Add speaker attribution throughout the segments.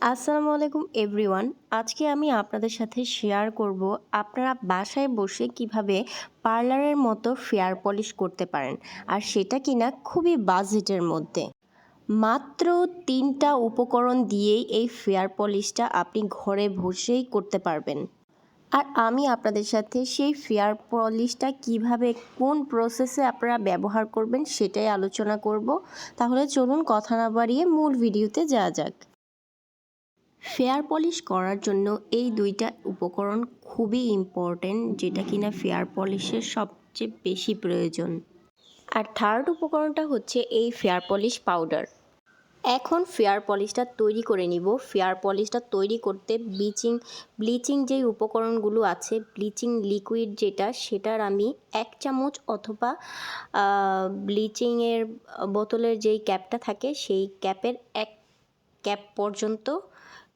Speaker 1: আসসালামু আলাইকুম এভরিওয়ান। আজকে আমি আপনাদের সাথে শেয়ার করব আপনারা বাসায় বসে কীভাবে পার্লারের মতো ফেয়ার পলিশ করতে পারেন আর সেটা কিনা খুবই বাজেটের মধ্যে। মাত্র তিনটা উপকরণ দিয়েই এই ফেয়ার পলিশটা আপনি ঘরে বসেই করতে পারবেন। আর আমি আপনাদের সাথে সেই ফেয়ার পলিশটা কীভাবে, কোন প্রসেসে আপনারা ব্যবহার করবেন সেটাই আলোচনা করব। তাহলে চলুন কথা না বাড়িয়ে মূল ভিডিওতে যাওয়া যাক। ফেয়ার পলিশ করার জন্য এই দুইটা উপকরণ খুবই ইম্পর্টেন্ট যেটা কিনা ফেয়ার পলিশের সবচেয়ে বেশি প্রয়োজন। আর থার্ড উপকরণটা হচ্ছে এই ফেয়ার পলিশ পাউডার এখন ফেয়ার পলিশটা তৈরি করে নিব। ফেয়ার পলিশটা তৈরি করতে ব্লিচিং ব্লিচিং যেই উপকরণগুলো আছে ব্লিচিং লিকুইড যেটা, সেটার আমি এক চামচ অথবা ব্লিচিংয়ের বোতলের যেই ক্যাপটা থাকে, সেই ক্যাপের এক ক্যাপ পর্যন্ত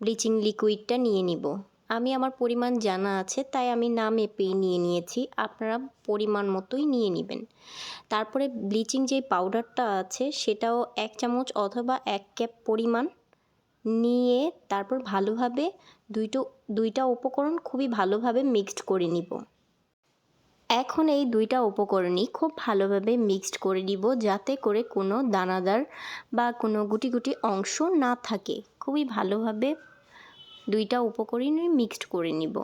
Speaker 1: ব্লিচিং লিকুইডটা নিয়ে নিব। আমি আমার পরিমাণ জানা আছে, তাই আমি না মেপেই নিয়ে নিয়েছি। আপনারা পরিমাণ মতোই নিয়ে নেবেন। তারপরে ব্লিচিং যে পাউডারটা আছে, সেটাও এক চামচ অথবা এক ক্যাপ পরিমাণ নিয়ে তারপর ভালোভাবে দুইটো, দুইটা উপকরণ খুবই ভালোভাবে মিক্সড করে নিব। এখন এই দুইটা উপকরণই খুব ভালোভাবে মিক্সড করে নিব যাতে করে কোনো দানাদার বা কোনো গুটি গুটি অংশ না থাকে। খুবই ভালোভাবে দুইটা উপকরণই মিক্সড করে নিব।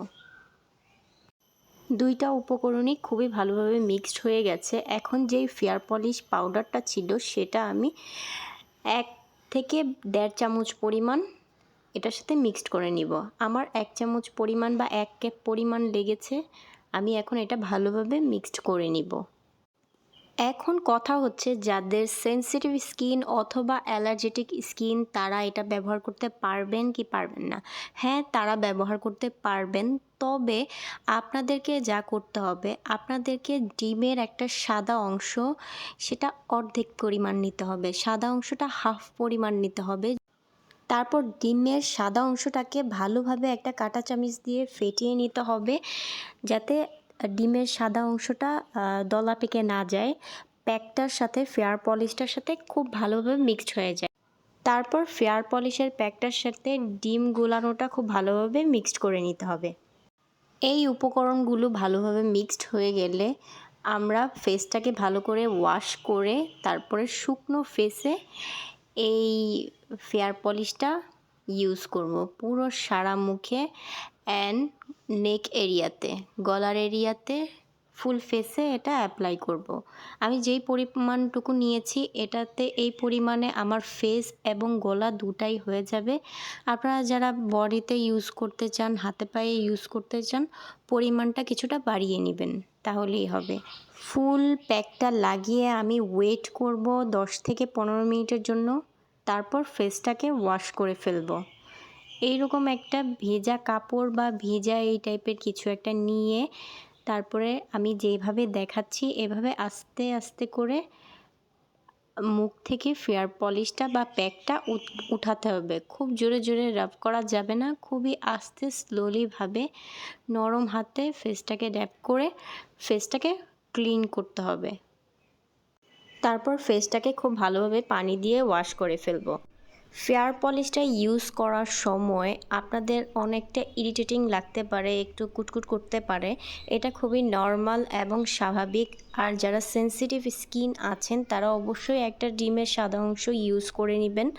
Speaker 1: দুইটা উপকরণই খুবই ভালোভাবে মিক্সড হয়ে গেছে। এখন যেই ফেয়ার পলিশ পাউডারটা ছিল সেটা আমি এক থেকে দেড় চামচ পরিমাণ এটার সাথে মিক্সড করে নিব। আমার এক চামচ পরিমাণ বা এক ক্যাপ পরিমাণ লেগেছে আমি এখন এটা ভালোভাবে মিক্সড করে নিব। এখন কথা হচ্ছে যাদের সেন্সিটিভ স্কিন অথবা অ্যালার্জেটিক স্কিন তারা এটা ব্যবহার করতে পারবেন কি পারবেন না। হ্যাঁ তারা ব্যবহার করতে পারবেন। তবে আপনাদেরকে যা করতে হবে, আপনাদেরকে ডিমের একটা সাদা অংশ, সেটা অর্ধেক পরিমাণ নিতে হবে। সাদা অংশটা হাফ পরিমাণ নিতে হবে। তারপর ডিমের সাদা অংশটাকে ভালোভাবে একটা কাঁটা চামিচ দিয়ে ফেটিয়ে নিতে হবে যাতে ডিমের সাদা অংশটা দলা পেকে না যায়। প্যাকটার সাথে, ফেয়ার পলিশটার সাথে খুব ভালোভাবে মিক্সড হয়ে যায়। তারপর ফেয়ার পলিশের প্যাকটার সাথে ডিম গুলানোটা খুব ভালোভাবে মিক্সড করে নিতে হবে। এই উপকরণগুলো ভালোভাবে মিক্সড হয়ে গেলে আমরা ফেসটাকে ভালো করে ওয়াশ করে, তারপরে শুকনো ফেসে এই ফেয়ার পলিশটা ইউজ করব পুরো সারা মুখে অ্যান্ড নেক এরিয়াতে গলার এরিয়াতে ফুল ফেসে এটা অ্যাপ্লাই করব। আমি যেই পরিমাণটুকু নিয়েছি এটাতে এই পরিমাণে আমার ফেস এবং গলা দুটাই হয়ে যাবে। আপনারা যারা বডিতে ইউজ করতে চান, হাতে পায়ে ইউজ করতে চান, পরিমাণটা কিছুটা বাড়িয়ে নেবেন, তাহলেই হবে। ফুল প্যাকটা লাগিয়ে আমি ওয়েট করব দশ থেকে পনেরো মিনিটের জন্য। তারপর ফেসটাকে ওয়াশ করে ফেলব। এইরকম একটা ভেজা কাপড় বা ভেজা এই টাইপের কিছু একটা নিয়ে তারপরে আমি যেভাবে দেখাচ্ছি, এভাবে আস্তে আস্তে করে মুখ থেকে ফেয়ার পলিশটা বা প্যাকটা উঠাতে হবে। খুব জোরে জোরে রাব করা যাবে না, খুবই আস্তে স্লোলিভাবে নরম হাতে ফেসটাকে ড্যাপ করে ফেসটাকে ক্লিন করতে হবে। তারপর ফেসটাকে খুব ভালোভাবে পানি দিয়ে ওয়াশ করে ফেলব। ফেয়ার পলিশটা ইউজ করার সময় আপনাদের অনেকটা ইরিটেটিং লাগতে পারে, একটু কুটকুট করতে পারে। এটা খুবই নর্মাল এবং স্বাভাবিক। আর যারা সেন্সিটিভ স্কিন আছেন, তারা অবশ্যই একটা ডিমের সাদা অংশ ইউজ করে নেবেন।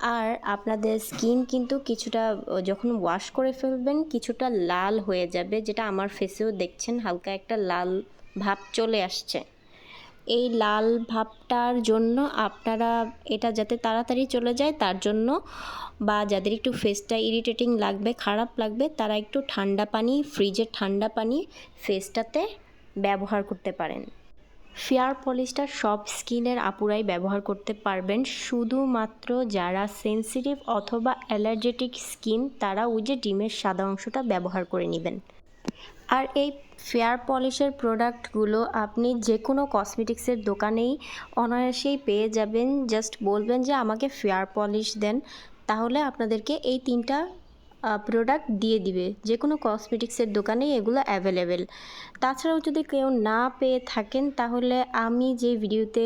Speaker 1: আর আপনাদের স্কিন কিন্তু কিছুটা, যখন ওয়াশ করে ফেলবেন, কিছুটা লাল হয়ে যাবে, যেটা আমার ফেসেও দেখছেন, হালকা একটা লাল ভাব চলে আসছে। এই লাল ভাবটার জন্য আপনারা এটা যাতে তাড়াতাড়ি চলে যায়, তার জন্য বা যাদের একটু ফেসটা ইরিটেটিং লাগবে, খারাপ লাগবে, তারা একটু ঠান্ডা পানি ফ্রিজের ঠান্ডা পানি ফেসটাতে ব্যবহার করতে পারেন। ফেয়ার পলিশটা সব স্কিনের আপুরাই ব্যবহার করতে পারবেন। শুধুমাত্র যারা সেন্সিটিভ অথবা অ্যালার্জেটিক স্কিন তারা ওই যে ডিমের সাদা অংশটা ব্যবহার করে নেবেন। আর এই ফেয়ার পলিশের প্রোডাক্টগুলো আপনি যে কোনো কসমেটিক্সের দোকানেই অনায়াসেই পেয়ে যাবেন। জাস্ট বলবেন যে আমাকে ফেয়ার পলিশ দেন, তাহলে আপনাদেরকে এই তিনটা প্রোডাক্ট দিয়ে দিবে। যে কোনো কসমেটিক্সের দোকানেই এগুলো অ্যাভেলেবেল। তাছাড়াও যদি কেউ না পেয়ে থাকেন, তাহলে আমি যে ভিডিওতে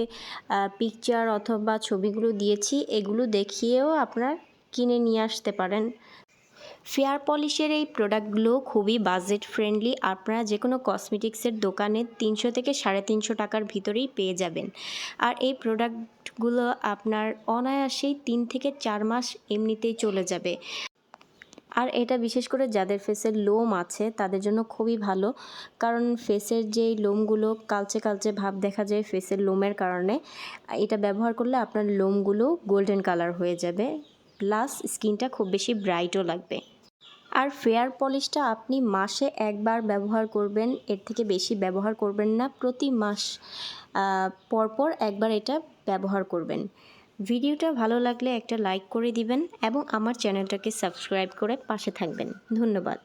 Speaker 1: পিকচার অথবা ছবিগুলো দিয়েছি, এগুলো দেখিয়েও আপনার কিনে নিয়ে আসতে পারেন। ফেয়ার পলিশের এই প্রোডাক্টগুলো খুবই বাজেট ফ্রেন্ডলি। আপনারা যে কোনো কসমেটিক্সের দোকানে তিনশো থেকে সাড়ে তিনশো টাকার ভিতরেই পেয়ে যাবেন। আর এই প্রোডাক্টগুলো আপনার অনায়াসেই তিন থেকে চার মাস এমনিতেই চলে যাবে। আর এটা বিশেষ করে যাদের ফেসের লোম আছে, তাদের জন্য খুবই ভালো। কারণ ফেসের যেই লোমগুলো, কালচে কালচে ভাব দেখা যায় ফেসের লোমের কারণে। এটা ব্যবহার করলে আপনার লোমগুলো গোল্ডেন কালার হয়ে যাবে। প্লাস স্কিনটা খুব বেশি ব্রাইটও লাগবে। আর ফেয়ার পলিশটা আপনি মাসে একবার ব্যবহার করবেন, এর থেকে বেশি ব্যবহার করবেন না, প্রতি মাস পরপর একবার এটা ব্যবহার করবেন। ভিডিওটা ভালো লাগলে একটা লাইক করে দিবেন এবং আমার চ্যানেলটাকে সাবস্ক্রাইব করে পাশে থাকবেন। ধন্যবাদ।